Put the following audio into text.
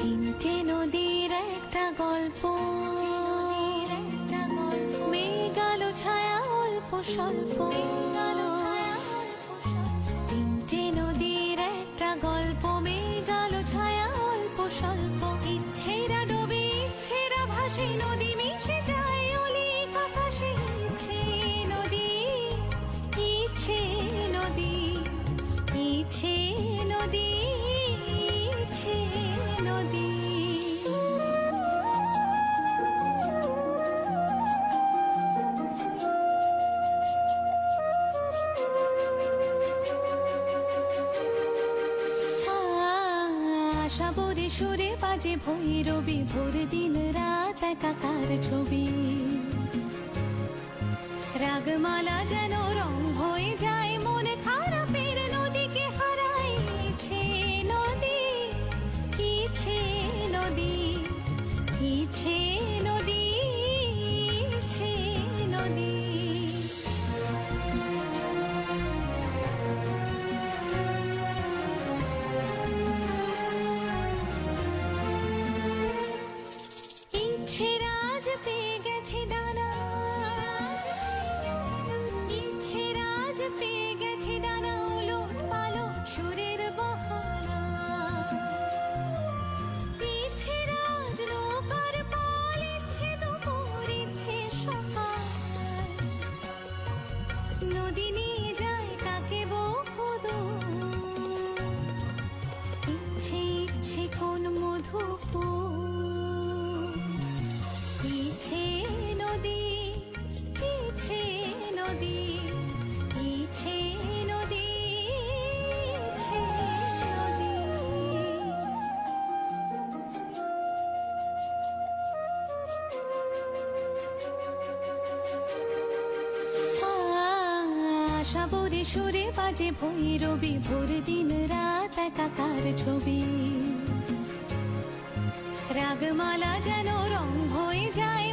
তিনটে নদীর একটা গল্প। মেঘালো ছায়া অল্প স্বল্প। আশাবরে সুরে বাজে ভৈরবী ভোর দিন রাত একাকার ছবি। রাগমালা যেন রং হয়ে যায়, মন খারাপের নদীকে হারাইছে নদী কিছে নদী, ইচ্ছে আশাবরে সুরে বাজে ভৈরবি ভোর দিন রাত একাকার ছবি। রাগমালা যেন রং হয়ে যায়